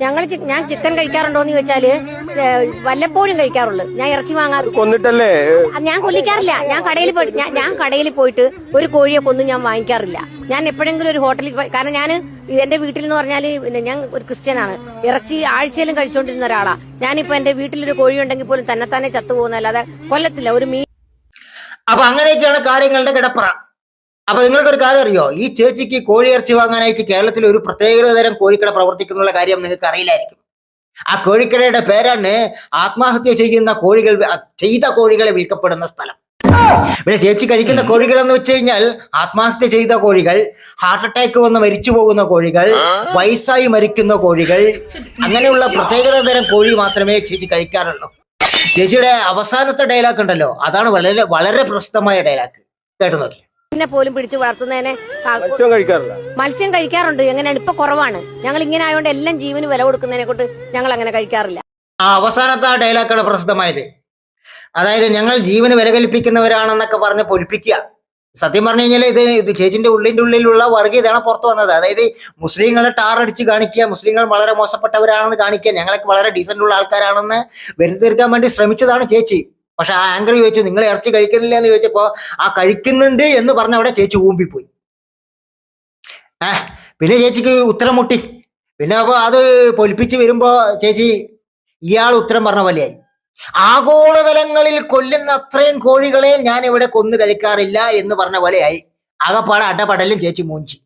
ഞങ്ങൾ ഞാൻ ചിക്കൻ കഴിക്കാറുണ്ടോ എന്ന് ചോദിച്ചാൽ വല്ലപ്പോഴും കഴിക്കാറുള്ളൂ. ഞാൻ ഇറച്ചി വാങ്ങാറ് കൊന്നിട്ടല്ലേ? ഞാൻ കൊല്ലിക്കാറില്ല. ഞാൻ കടയിൽ പോയി ഞാൻ- കടയിൽ പോയിട്ട് ഒരു കോഴിയെ കൊന്നും ഞാൻ വാങ്ങിക്കാറില്ല. ഞാൻ എപ്പോഴെങ്കിലും ഒരു ഹോട്ടലിൽ പോയി കാരണം ഞാൻ എന്റെ വീട്ടിൽ എന്ന് പറഞ്ഞാൽ പിന്നെ ഞാൻ ഒരു ക്രിസ്ത്യനാണ്. ഇറച്ചി ആഴ്ചയിലും കഴിച്ചുകൊണ്ടിരുന്ന ഒരാളാ. ഞാനിപ്പോ എന്റെ വീട്ടിലൊരു കോഴി ഉണ്ടെങ്കിൽ പോലും തന്നെ തന്നെ ചത്തുപോകുന്നല്ലാതെ കൊല്ലത്തില്ല. ഒരു മീൻ അപ്പൊ അങ്ങനെയൊക്കെയാണ് കാര്യങ്ങളുടെ കിടപ്പറ. അപ്പൊ നിങ്ങൾക്കൊരു കാര്യം അറിയോ? ഈ ചേച്ചിക്ക് കോഴി ഇറച്ചി വാങ്ങാനായിട്ട് കേരളത്തിൽ ഒരു പ്രത്യേക തരം കോഴിക്കട പ്രവർത്തിക്കുന്നുള്ള കാര്യം നിങ്ങൾക്ക് അറിയില്ലായിരിക്കും. ആ കോഴിക്കടയുടെ പേരാണ് ആത്മഹത്യ ചെയ്യുന്ന കോഴികൾ ചെയ്ത കോഴികളെ വിൽക്കപ്പെടുന്ന സ്ഥലം. പിന്നെ ചേച്ചി കഴിക്കുന്ന കോഴികൾ എന്ന് വെച്ച് കഴിഞ്ഞാൽ ആത്മഹത്യ ചെയ്ത കോഴികൾ ഹാർട്ട് അറ്റാക്ക് വന്ന് മരിച്ചു പോകുന്ന കോഴികൾ വയസ്സായി മരിക്കുന്ന കോഴികൾ അങ്ങനെയുള്ള പ്രത്യേകത തരം കോഴി മാത്രമേ ചേച്ചി കഴിക്കാറുള്ളൂ. ചേച്ചിയുടെ അവസാനത്തെ ഡയലോഗ് ഉണ്ടല്ലോ. അതാണ് വളരെ വളരെ പ്രസിദ്ധമായ ഡയലോഗ് കേട്ടു നോക്കി നെ പോലും പിടിച്ചു വളർത്തുന്നതിനെ മത്സ്യം കഴിക്കാറില്ല. മത്സ്യം കഴിക്കാറുണ്ട്. എങ്ങനെയാണ്? ഇപ്പൊ കുറവാണ്. ഞങ്ങൾ ഇങ്ങനെ ആയതുകൊണ്ട് എല്ലാം ജീവന് വില കൊടുക്കുന്നതിനെ കൊണ്ട് ഞങ്ങൾ അങ്ങനെ കഴിക്കാറില്ല. ആ അവസാനത്തെ ആ ഡയലോഗാണ് പ്രസിദ്ധമായത്. അതായത് ഞങ്ങൾ ജീവന് വില കൽപ്പിക്കുന്നവരാണെന്നൊക്കെ പറഞ്ഞ് പൊലിപ്പിക്കുക. സത്യം പറഞ്ഞു കഴിഞ്ഞാൽ ഇത് ഇത് ചേച്ചിന്റെ ഉള്ളിന്റെ ഉള്ളിലുള്ള വർഗീയതയാണ് പുറത്തു വന്നത്. അതായത് മുസ്ലിങ്ങളെ ടാറടിച്ച് കാണിക്കുക മുസ്ലിങ്ങൾ വളരെ മോശപ്പെട്ടവരാണെന്ന് കാണിക്കുക ഞങ്ങളൊക്കെ വളരെ ഡീസന്റ് ഉള്ള ആൾക്കാരാണെന്ന് വരുത്തി തീർക്കാൻ വേണ്ടി ശ്രമിച്ചതാണ് ചേച്ചി. പക്ഷെ ആ ആങ്കർ ചോദിച്ചു നിങ്ങൾ ഇറച്ചി കഴിക്കുന്നില്ല? എന്ന് ചോദിച്ചപ്പോ ആ കഴിക്കുന്നുണ്ട് എന്ന് പറഞ്ഞ അവിടെ ചേച്ചി ഊമ്പിപ്പോയി. ആ പിന്നെ ചേച്ചിക്ക് ഉത്തരം മുട്ടി. പിന്നെ അപ്പൊ അത് പൊലിപ്പിച്ച് വരുമ്പോ ചേച്ചി ഇയാൾ ഉത്തരം പറഞ്ഞ പോലെയായി. ആഗോളതലങ്ങളിൽ കൊല്ലുന്ന അത്രയും കോഴികളെ ഞാൻ ഇവിടെ കൊന്നു കഴിക്കാറില്ല എന്ന് പറഞ്ഞ പോലെയായി. ആകപ്പാടെ അടപടലും ചേച്ചി മൂഞ്ചി.